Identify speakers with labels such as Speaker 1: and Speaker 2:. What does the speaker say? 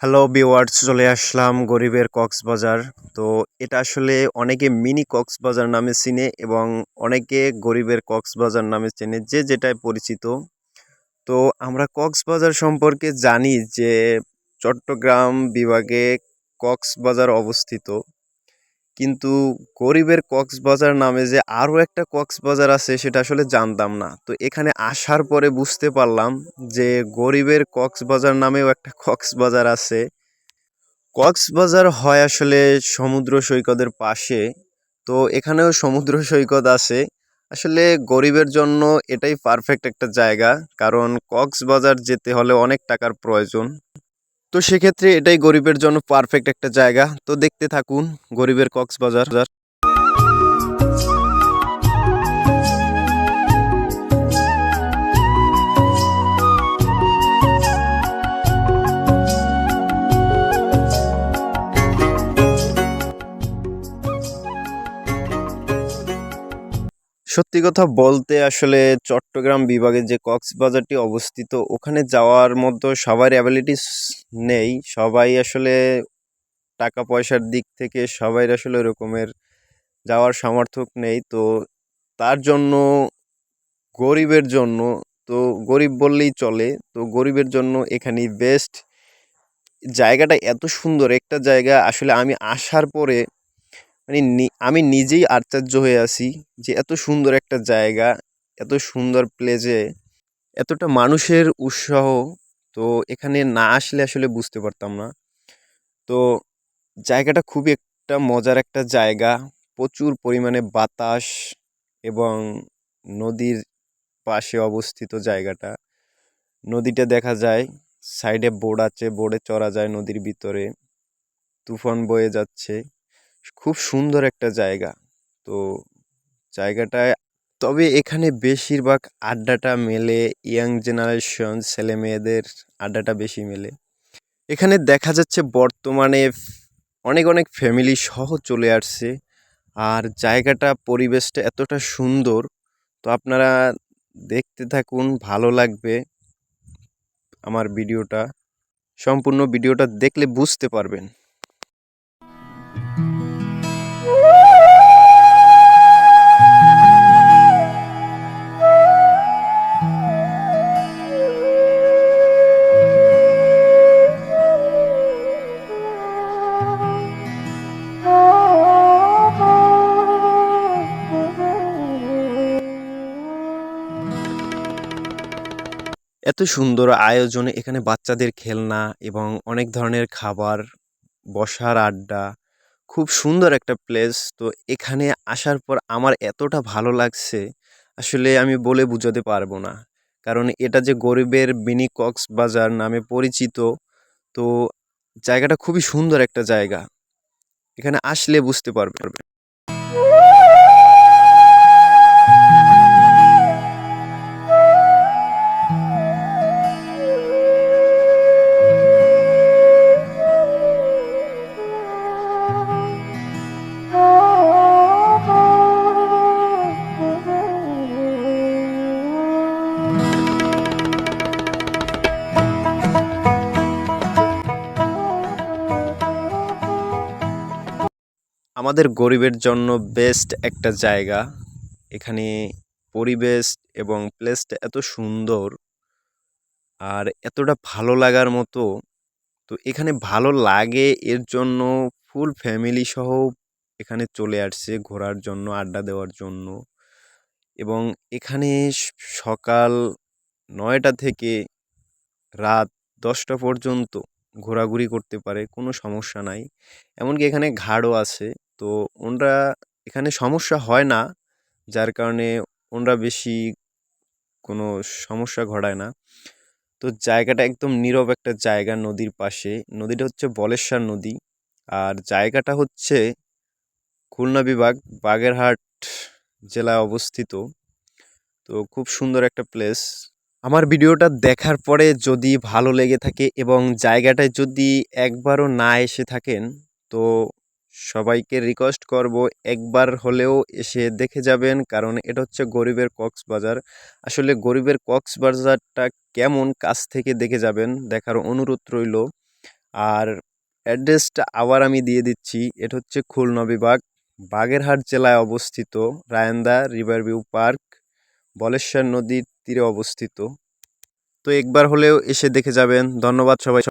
Speaker 1: Hello বিওয়ার্ডস চলে আসলাম গরিবের কক্সবাজার। তো এটা আসলে অনেকে মিনি কক্সবাজার নামে চিনে এবং অনেকে গরিবের কক্সবাজার নামে চেনে, যে যেটায় পরিচিত। তো আমরা কক্সবাজার সম্পর্কে জানি যে চট্টগ্রাম বিভাগে কক্সবাজার অবস্থিত। কিন্তু গরিবের কক্সবাজার নামে যে আরও একটা কক্সবাজার আছে, সেটা আসলে জানতাম না। তো এখানে আসার পরে বুঝতে পারলাম যে গরিবের কক্সবাজার নামেও একটা কক্সবাজার আছে। কক্সবাজার হয় আসলে সমুদ্র সৈকতের পাশে, তো এখানেও সমুদ্র সৈকত আছে। আসলে গরিবের জন্য এটাই পারফেক্ট একটা জায়গা, কারণ কক্সবাজার যেতে হলে অনেক টাকার প্রয়োজন। তো সেক্ষেত্রে এটাই গরিবের জন্য পারফেক্ট একটা জায়গা। তো দেখতে থাকুন গরিবের কক্সবাজার। সত্যি কথা বলতে আসলে চট্টগ্রাম বিভাগে যে কক্সবাজারটি অবস্থিত, ওখানে যাওয়ার মতো সবার অ্যাবিলিটিস নেই। সবাই আসলে টাকা পয়সার দিক থেকে সবাই আসলে ওরকমের যাওয়ার সামর্থ্য নেই। তো তার জন্য, গরিবের জন্য, তো গরিব বললেই চলে, তো গরিবের জন্য এখানেই বেস্ট জায়গাটা এত সুন্দর, একটা জায়গা আসলে আমি আসার পরে মানে আমি নিজেই আশ্চর্য হয়ে আছি যে এত সুন্দর একটা জায়গা, এত সুন্দর প্লেসে এতটা মানুষের উৎসাহ, তো এখানে না আসলে আসলে বুঝতে পারতাম না। তো জায়গাটা খুবই একটা মজার একটা জায়গা, প্রচুর পরিমাণে বাতাস এবং নদীর পাশে অবস্থিত জায়গাটা। নদীটা দেখা যায় সাইডে বোর্ড আছে বোর্ডে চড়া যায় নদীর ভিতরে, তুফান বয়ে যাচ্ছে। খুব সুন্দর একটা জায়গা। তো জায়গাটায়, তবে এখানে বেশিরভাগ আড্ডাটা মেলে ইয়াং জেনারেশন ছেলে মেয়েদের আড্ডাটা বেশি মেলে। এখানে দেখা যাচ্ছে বর্তমানে অনেক অনেক ফ্যামিলি সহ চলে আসছে। আর জায়গাটা, পরিবেশটা এতটা সুন্দর, তো আপনারা দেখতে থাকুন, ভালো লাগবে আমার ভিডিওটা। সম্পূর্ণ ভিডিওটা দেখলে বুঝতে পারবেন। এত সুন্দর আয়োজনে এখানে বাচ্চাদের খেলনা এবং অনেক ধরনের খাবার, বসার আড্ডা, খুব সুন্দর একটা প্লেস তো এখানে আসার পর আমার এতটা ভালো লাগছে, আসলে আমি বলে বোঝাতে পারব না। কারণ এটা যে গরিবের মিনি কক্সবাজার নামে পরিচিত, তো জায়গাটা খুবই সুন্দর একটা জায়গা। এখানে আসলে বুঝতে পারবে। আমাদের গরিবের জন্য বেস্ট একটা জায়গা। এখানে পরিবেশ এবং প্লেসটা এত সুন্দর আর এতটা ভালো লাগার মতো। তো এখানে ভালো লাগে, এর জন্য ফুল ফ্যামিলি সহ এখানে চলে আসছে ঘোরার জন্য, আড্ডা দেওয়ার জন্য। এবং এখানে সকাল নয়টা থেকে রাত দশটা পর্যন্ত ঘোরাঘুরি করতে পারে, কোনো সমস্যা নাই। এমনকি এখানে ঘাটও আছে। তো ওনরা এখানে সমস্যা হয় না। যার কারণে ওনরা বেশি কোনো সমস্যা ঘটায় না। তো জায়গাটা একদম নীরব একটা জায়গা নদীর পাশে। নদীটা হচ্ছে বলেশ্বর নদী। আর জায়গাটা হচ্ছে খুলনা বিভাগ, বাগেরহাট জেলায় অবস্থিত। তো খুব সুন্দর একটা প্লেস। আমার ভিডিওটা দেখার পরে যদি ভালো লেগে থাকে এবং জায়গাটায় যদি একবারও না এসে থাকেন, তো সবাইকে রিকোয়েস্ট করব, একবার হলেও এসে দেখে যাবেন। কারণ এটা হচ্ছে গরিবের কক্সবাজার। আসলে গরিবের কক্সবাজারটা কেমন কাছ থেকে দেখে যাবেন, দেখার অনুরোধ রইল। আর অ্যাড্রেসটা আবার আমি দিয়ে দিচ্ছি, এটা হচ্ছে খুলনা বিভাগ, বাগেরহাট জেলায় অবস্থিত, Rayenda river view park Baleshwar নদীর তীরে অবস্থিত। তো একবার হলেও এসে দেখে যাবেন। ধন্যবাদ সবাই।